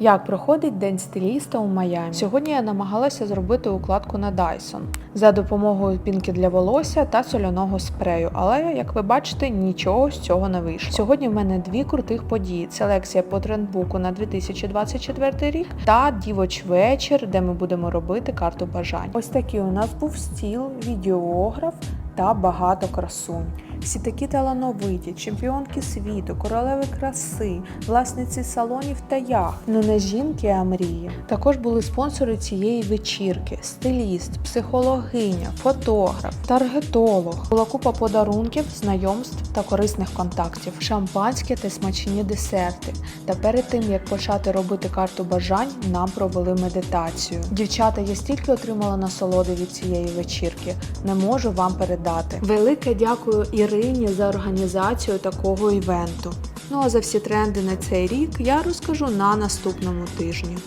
Як проходить день стиліста у Майамі? Сьогодні я намагалася зробити укладку на Dyson за допомогою пінки для волосся та соляного спрею, але як ви бачите, нічого з цього не вийшло. Сьогодні в мене дві крутих події: це лекція по трендбуку на 2024 рік та дівоч вечір, де ми будемо робити карту бажань. Ось такий у нас був стіл, відеограф та багато красунь. Всі такі талановиті, чемпіонки світу, королеви краси, власниці салонів та яхт. Ну не жінки, а мрії. Також були спонсори цієї вечірки: стиліст, психологиня, фотограф, таргетолог. Була купа подарунків, знайомств та корисних контактів, шампанське та смачні десерти. Та перед тим як почати робити карту бажань, нам провели медитацію. Дівчата, я стільки отримала насолоди від цієї вечірки, не можу вам передати. Велике дякую Ірині за організацію такого івенту. Ну а за всі тренди на цей рік я розкажу на наступному тижні.